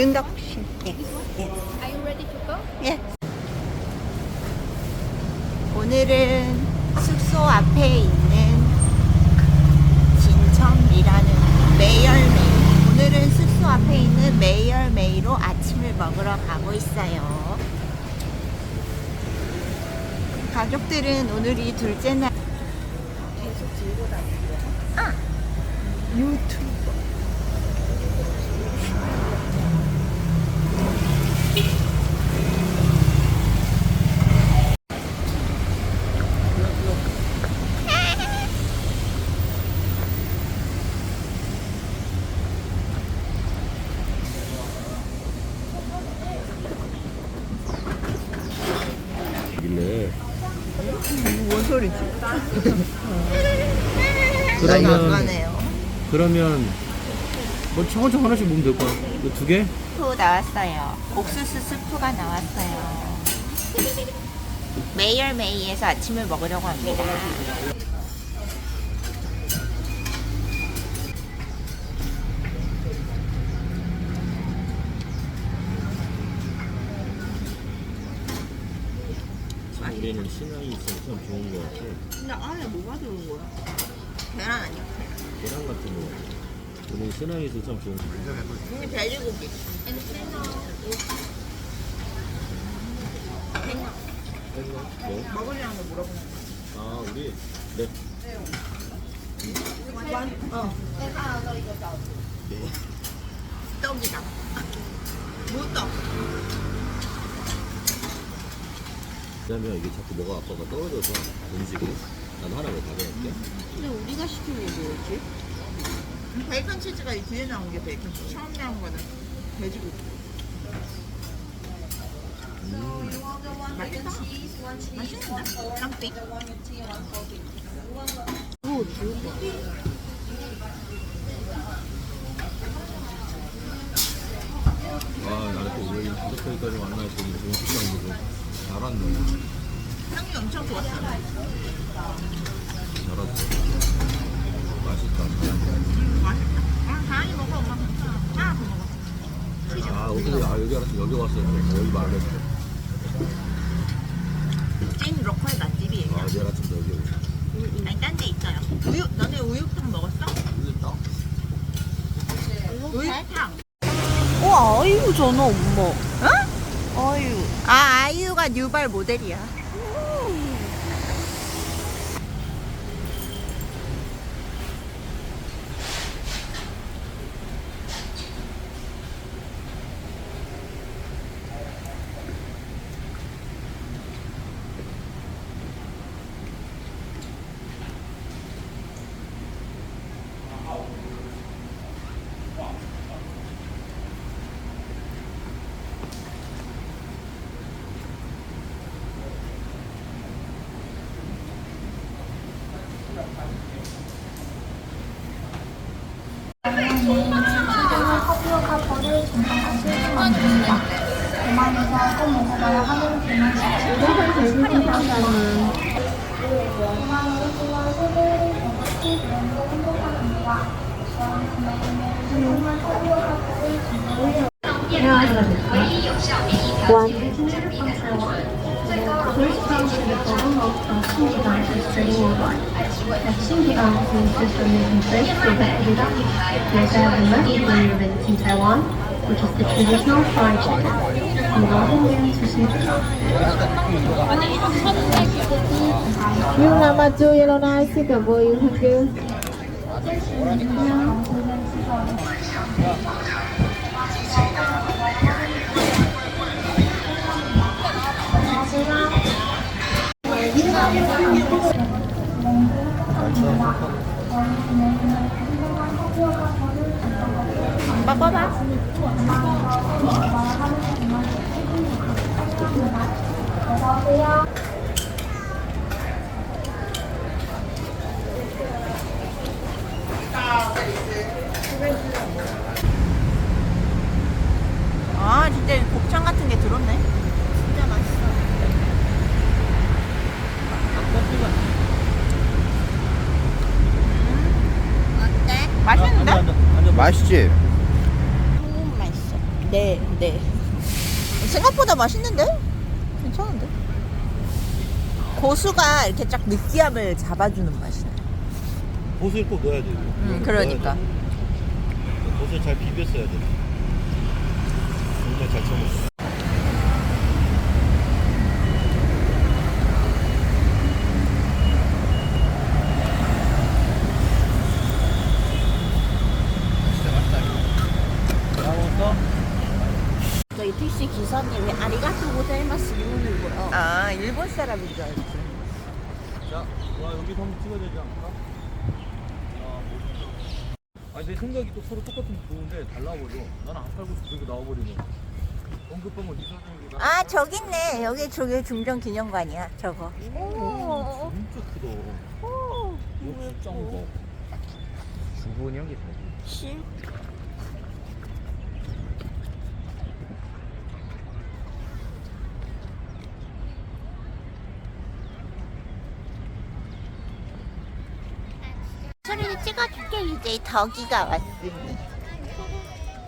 윤덕 씨. 예. 예. Are you ready to go? 예. 오늘은 숙소 앞에 있는 진천이라는 메이얼메이. 오늘은 숙소 앞에 있는 메이얼메이로 아침을 먹으러 가고 있어요. 가족들은 오늘이 둘째 날. 계속 들고 다니고요. 아, 유튜버. 뭔 소리지? 그러면- 안 가네요. 그러면 뭐 천천히 하나씩 먹으면 될 거야. 이거 두 개? 스프 나왔어요. 옥수수 스프가 나왔어요. 메이얼 메이에서 아침을 먹으려고 합니다. 우리는 신앙이 있어서 참 좋은 거 같아. 근데 안에 뭐가 들어온 거야? 계란 아니야? 계란 같은 거. 우리는 신앙이 있어서 참 좋은 거 같아. 이게 돼지고기. 뭐? 먹으려는 거 물어보는 아, 우리? 네. 어. 떡이다. 무떡. 그다음에 이게 자꾸 뭐가 아빠가 떨어져서 음식이. 난 하나 더 가져갈게. 근데 우리가 시킨 게 뭐였지? 베이컨 치즈가 이 뒤에 나온 게 베이컨 치즈. 처음 나온 거는 돼지고기. 맛있다. 맛있는데? 깜삐. 오, 좋다. 아, 나는 또 우리 부덕까지 만나서 좋은 식당 보고 잘한다. 향이 엄청 좋았어요. 잘했어. 맛있다. 맛있다. 아, 다행히 먹어, 엄마. 하나 더 먹어. 아, 어떻게, 아, 여기 알았어. 여기 왔어. 여기 말했어. 찐 로컬 맛집이에요. 아, 내일 아침 여기 오고. 아니, 딴데 있어요. 우유, 너네 우육탕 먹었어? 근데 딱 우육탕. 와, 아이유잖아, 엄마. 응? 아이유. 아, 아이유가 뉴발 모델이야. 행복합니다. 저는 매일매일 소중한 커피오카 버를 전송해요. First comes to the 신기가 있으리니와 신기한 시스템은 breakthrough without 여자 women immigrants in Taiwan, which is the traditional fried chicken. 이거는 수신기가 Yung nama tu yellow nice ke boy you thank you. 어봐. 아, 진짜 곱창 같은 게 들었네. 진짜 맛있어. 음, 어때? 맛있지? 너무 맛있어. 네, 네. 생각보다 맛있는데? 괜찮은데? 고수가 이렇게 쫙 느끼함을 잡아주는 맛이네. 보슬 꼭 넣어야 돼. 음, 그러니까. 보슬 잘 비볐어야 돼. 정말 잘 쳐먹어. 진짜 맛있다. 먹었어? 저희 택시 기사님이 아리가토 고자이마스 이러는거요 아, 사람인 줄 알았지. 자, 와 여기서 한번 찍어야 되지 않을까? 아, 내 생각이 또 서로 똑같으면 좋은데 달라버려. 나는 안 살고 싶어 이거 나와버리면. 언급한 건 이사장이가. 아, 저기 있네. 여기 저기 중정 기념관이야. 저거. 오, 진짜 크다. 이거 진짜 거. 주부은 형이 다. 소리를 이제 덕이가 왔으니.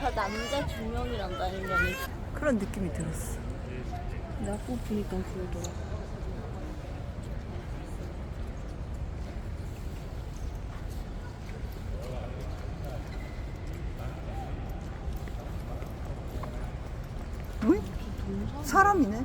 저 남자 두 명이랑 다니면 그런 느낌이 들었어. 나고 보니까 그러더라. 응? 사람이네.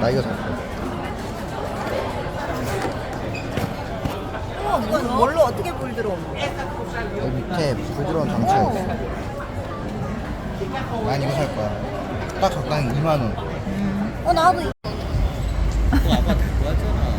나 이거 샀어. 어, 이건 뭘로 어떻게 불 들어오는 거야? 여기 밑에 부드러운 장치가 있어. 난 이거 살 거야. 딱 적당히 2만 원. 어, 나도 또 아빠 데리고 왔잖아.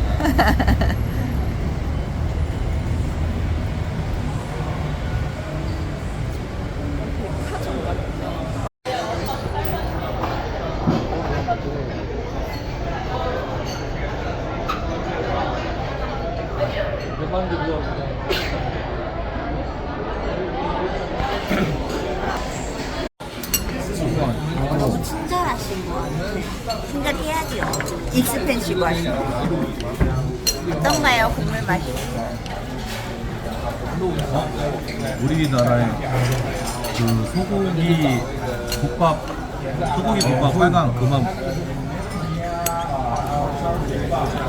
너무 친절하신 것 같아. 친절 익스펜시브 하신 거. 어떤가요, 국물 맛이? 우리나라의 그 소고기 국밥 소고기 국밥 빨강 그만.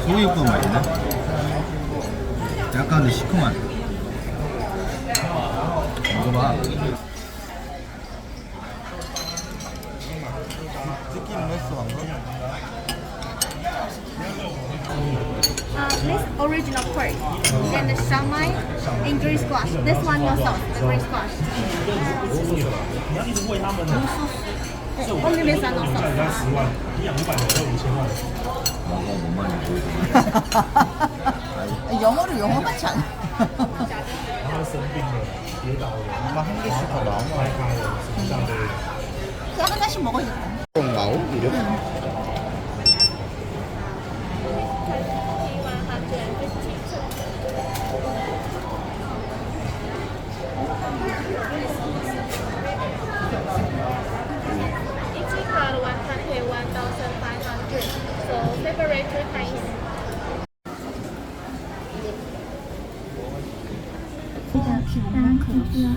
소고기 국밥 맛이네. 약간 시큼한. 먹어봐 느낌 냈어 방금. Uh, this original pork. Then the shamai and green squash. This one your sauce, the green squash. Only this one no sauce. 뭔가 뭔 말인지 보이구만 영어로 영어 같지 않아? 엄마 한 개씩 더 나온 거 그냥 하나씩 먹어야겠다. 꼭 나오? 이름?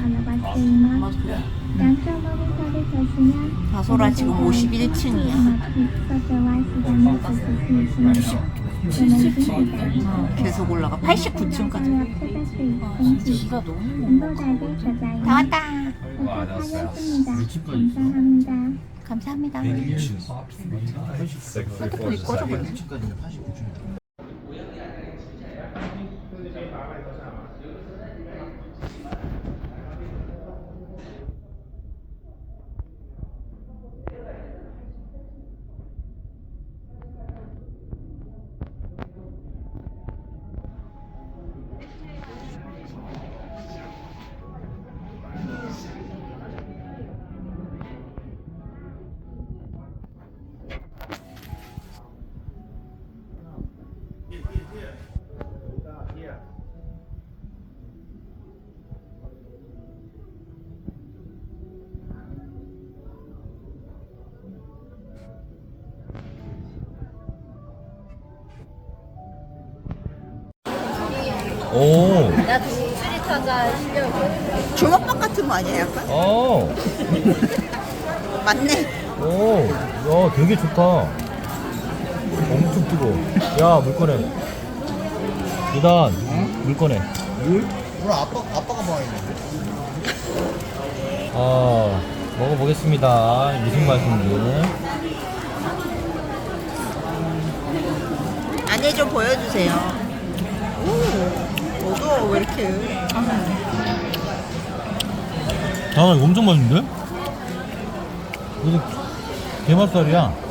알아봤지만 다소라 지금 51층이야. 계속 올라가. 89층까지. 비가 너무 다 왔다. 감사합니다. 감사합니다. 핸드폰이 꺼져버렸네. 1층까지는 89층. 오. 나 독수리 타자 하려고. 주먹밥 같은 거 아니야 약간? 어. 맞네. 오. 야, 되게 좋다. 엄청 뜨거워. 야, 물 꺼내. 이단, 물 꺼내. 물? 물 아빠, 아빠가 뭐 있는데? 아, 먹어보겠습니다. 무슨 맛인지. 안에 좀 보여주세요. 오, 어두워 왜 이렇게? 아, 이거 엄청 맛있는데? 이거 게맛살이야.